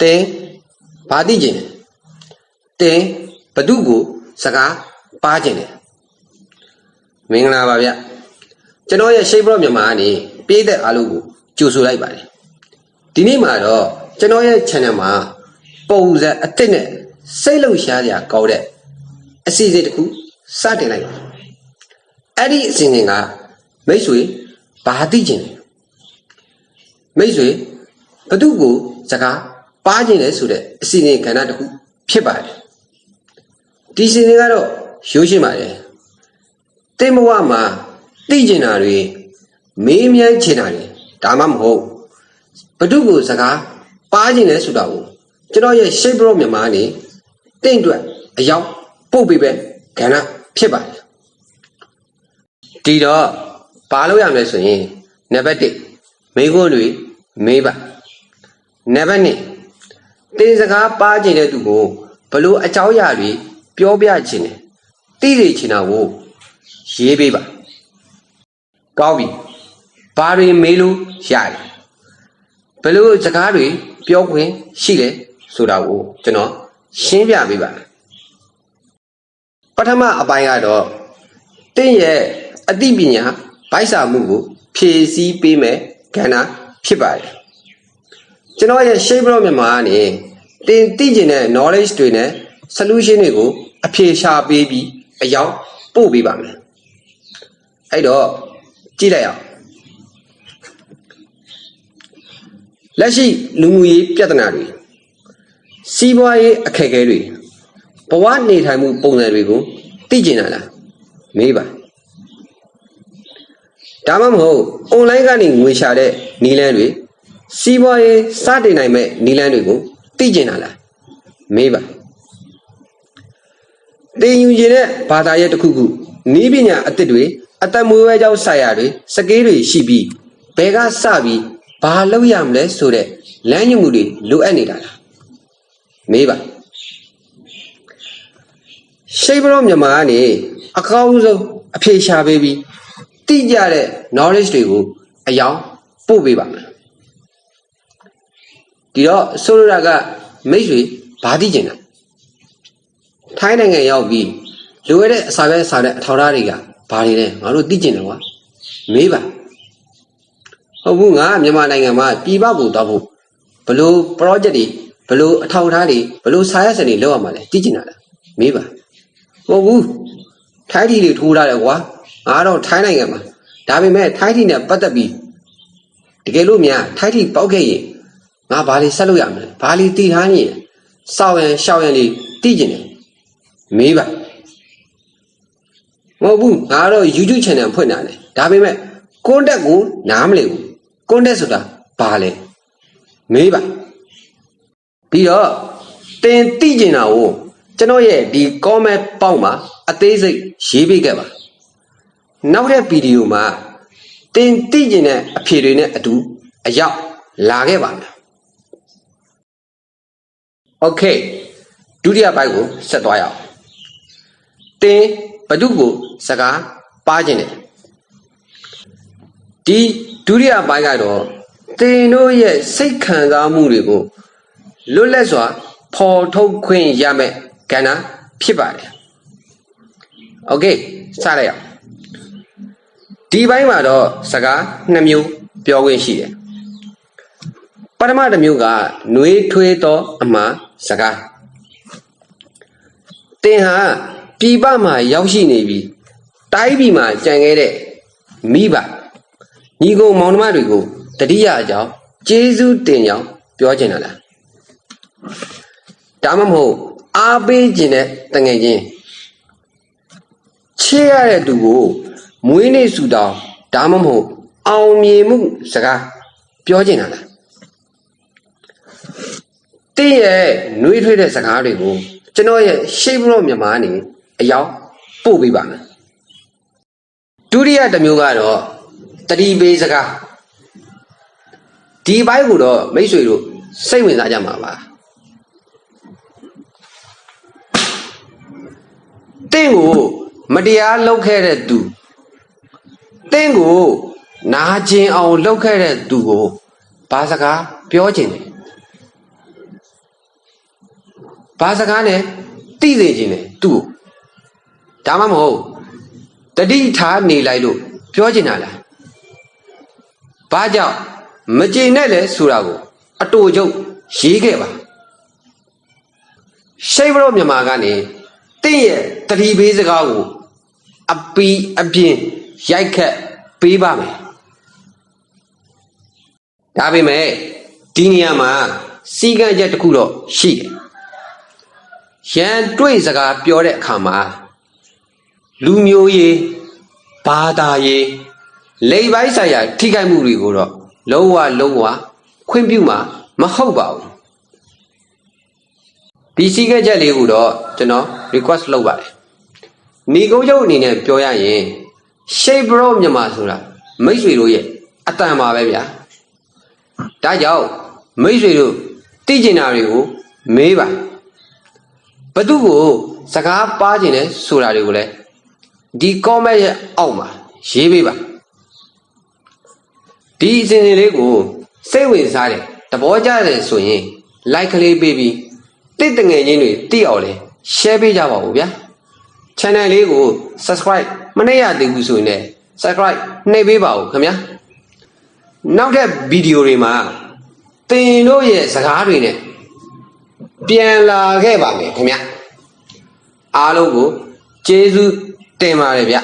တင်းဘာသိကျင်လဲတင်းဘသူကိုစကားပါကျင်တယ်မင်္ဂလာပါဗျကျွန်တော်ရဲ့ရှိတ်ဘရော့မြန်မာကနေပြည်သက်အားလုံးကိုကြိုဆိုလိုက်ပါတယ်ဒီနေ့မှာတော့ကျွန်တော်ရဲ့ channel မှာပုံစံအစ်စ်နဲ့စိတ်လှုပ်ရှားစရာကောင်းတဲ့အစီအစဉ်တစ်ခုစတင်လိုက်ပါအဲ့ဒီအစီအစဉ်ကမိတ်ဆွေဘာသိကျင်လဲမိတ်ဆွေဘသူကိုစကား ပါကျင်လဲဆိုတဲ့အစီအစဉ်ကဏ္ဍတစ်ခုဖြစ်ပါတယ်ဒီအစီအစဉ်ကတော့ရိုးရှင်းပါတယ်တင်ဘဝမှာသိကျင်တာတွေမေးမြန်းချင်တာတွေဒါမှမဟုတ်ဘသူကိုစကားပါကျင်လဲဆိုတာကိုကျွန်တော်ရဲ့ shape bro မြန်မာကနေတင့်အတွက်အရောက်ပုတ်ပေးပဲကဏ္ဍဖြစ်ပါတယ်ဒီတော့ဘာလို့ရမလဲဆိုရင်နံပါတ်1မိခွန်းတွေမေးပါနံပါတ်2 တင်စကားပါကျင်တဲ့သူကိုဘလို့အကြောင်းအရာတွေပြောပြချင်တယ်သိစေချင်တာကိုရေးပေးပါကောင်းပြီဘာတွေမေးလို့ရတယ်ဘလို့စကားတွေပြောခွင့်ရှိတယ်ဆိုတာကိုကျွန်တော်ရှင်းပြပေးပါမယ်ပထမအပိုင်းကတော့တင့်ရဲ့အသိပညာဗိုက်စာမှုကိုဖြည့်ဆည်းပေးမယ်ကဏ္ဍဖြစ်ပါတယ် ကျွန်တော်ရဲ့ shape block မြန်မာကနေတင်သိကျင်တဲ့ knowledge တွေနဲ့ solution တွေကိုအဖြေရှာပေးပြီးအရောက်ပို့ပေးပါမယ်အဲ့တော့ကြည့်လိုက်အောင်လက်ရှိလူမှုရေးပြဿနာတွေစီးပွားရေးအခက်အခဲတွေဘဝနေထိုင်မှုပုံစံတွေကိုသိကျင်တာလားမေးပါဒါမှမဟုတ် online ကနေငွေရှာတဲ့နည်းလမ်းတွေ စီးပွားရေးစတင်နိုင်မဲ့နည်းလမ်းတွေကိုသိကျင်တာလားမေးပါတင်ယူခြင်းတဲ့ဘာသာရပ်တစ်ခုခုနည်းပညာအသစ်တွေအသက်မွေးဝဲကြောင်းဆိုင်ရာတွေစကေးတွေရှိပြီးဘယ်ကစပြီးဘာလုပ်ရမလဲဆိုတဲ့လမ်းညွှန်မှုတွေလိုအပ်နေတာလားမေးပါရှိဘရောမြန်မာကနေအကောင်းဆုံးအဖြေရှာပေးပြီးတိကျတဲ့ knowledge တွေကိုအယောင်ပို့ပေးပါမယ် ဒီတော့ဆိုလိုတာကမိတ်ဆွေဘာသိကျင်တာထိုင်းနိုင်ငံရောက်ပြီးလိုရတဲ့အစာပဲစာတဲ့အထောက်အထားတွေကဘာတွေလဲငါတို့သိကျင်တယ်ကွာမေးပါဟုတ်ဘူးငါမြန်မာနိုင်ငံမှာပြည်ပကိုတော့ဖို့ဘလို့ project တွေဘလို့အထောက်အထားတွေဘလို့စာရက်စံတွေလောက်ရမှာလဲသိကျင်တာလားမေးပါဟုတ်ဘူးထိုင်းတီတွေထိုးထားတယ်ကွာငါတော့ထိုင်းနိုင်ငံမှာဒါပေမဲ့ထိုင်းတီနဲ့ပတ်သက်ပြီးတကယ်လို့များထိုင်းတီပေါက်ခဲ့ရင် ငါဘာလေးဆက်လို့ရမလဲဘာလေးတည်ထားရင်စောက်ရန်ရှောက်ရန်လေးသိကျင်တယ်မေးပါမဟုတ်ဘူးငါတော့ YouTube channel ဖွင့်တာလေဒါပေမဲ့ content ကိုနားမလည်ဘူး content ဆိုတာဘာလဲမေးပါပြီးတော့တင်သိကျင်တာကိုကျွန်တော်ရဲ့ဒီ comment ပေါက်မှာအသေးစိတ်ရေးပေးခဲ့ပါနောက်တဲ့ဗီဒီယိုမှာတင်သိကျင်တဲ့အဖြေတွေနဲ့အတူအရောက်လာခဲ့ပါမယ် โอเคဒုတိယပိုင်းကိုဆက်သွားရအောင်တင်ဘဒုကိုစကားပါခြင်းတယ်ဒီဒုတိယပိုင်းကတော့တင်တို့ရဲ့စိတ်ခံစားမှုတွေကိုလွတ်လပ်စွာဖော်ထုတ်ခွင့်ရမယ်ကဏ္ဍဖြစ်ပါတယ်โอเคစလိုက်အောင်ဒီဘိုင်းမှာတော့စကားနှစ်မျိုးပြောခွင့်ရှိတယ် ပထမတစ်မျိုးကနှွေးထွေးသောအမှားစကားတင်ဟာပြည်ပမှာရောက်ရှိနေပြီတိုင်းပြည်မှာကြံခဲ့တဲ့မိဘညီကုံမောင်နှမတွေကိုတတိယအကြောင်းကျေးဇူးတင်ကြောင်းပြောချင်တာလားဒါမှမဟုတ်အားပေးခြင်းတဲ့တငယ်ချင်းချေရတဲ့သူကိုမွေးနေ့ဆူတောင်းဒါမှမဟုတ်အောင်မြင်မှုစကားပြောချင်တာလား တင်းရဲ့နှွေးထွေးတဲ့စကားတွေကိုကျွန်တော်ရဲ့ရှေ့ဘလော့မြန်မာအနေအရောက်ပို့ပေးပါမယ်ဒုတိယတစ်မျိုးကတော့တတိပေးစကားဒီဘိုင်းကိုတော့မိတ်ဆွေတို့စိတ်ဝင်စားကြမှာပါတင်းကိုမတရားလုပ်ခဲ့တဲ့သူတင်းကိုနာကျင်အောင်လုပ်ခဲ့တဲ့သူကိုဘာစကားပြောချင်တယ် ဘာစကားနဲ့သိစေခြင်းလဲသူ့ကိုဒါမှမဟုတ်တတိထားနေလိုက်လို့ပြောချင်တာလားဘာကြောင့်မကြည်နဲ့လဲဆိုတာကို အတူချုပ်ရေးခဲ့ပါရှိဘရောမြန်မာကနေတင့်ရဲ့တတိပေးစကားကိုအပီအပြင်းရိုက်ခတ်ပေးပါမယ်ဒါပေမဲ့ဒီနေရာမှာစီကံချက်တစ်ခုတော့ရှိတယ် ရန်တွေ့စကားပြောတဲ့အခါမှာလူမျိုးရေးဘာသာရေးလိမ်ပိုင်းဆိုင်ရာထိခိုက်မှုတွေကိုတော့လုံးဝလုံးဝခွင့်ပြုမှာမဟုတ်ပါဘူးဒီစီကံချက်လေးကိုတော့ကျွန်တော် request လုပ်ပါတယ်မိကုန်းချုပ်အနေနဲ့ပြောရရင် shape bro မြန်မာဆိုတာမိတ်ဆွေတို့ရဲ့အတန်ပါပဲဗျာဒါကြောင့်မိတ်ဆွေတို့သိကျင်တာတွေကိုမေးပါ ဘသူကိုစကားပါကျင်တယ်ဆိုတာတွေကိုလည်းဒီ comment ရဲ့အောက်မှာရေးပေးပါဒီအစီအစဉ်လေးကိုစိတ်ဝင်စားတယ်သဘောကျတယ်ဆိုရင် like ကလေးပေးပြီးတိတ်တငယ်ချင်းတွေသိအောင်လဲ share ပေးကြပါဦးဗျာ channel လေးကို subscribe မနှိပ်ရသေးဘူးဆိုရင်လည်း subscribe နှိပ်ပေးပါဦးခင်ဗျာနောက်ထပ်ဗီဒီယိုတွေမှာသင်တို့ရဲ့စကားတွေနဲ့ ပြန်လာခဲ့ပါမယ်ခင်ဗျာအားလုံးကိုကျေးဇူးတင်ပါတယ်ဗျာ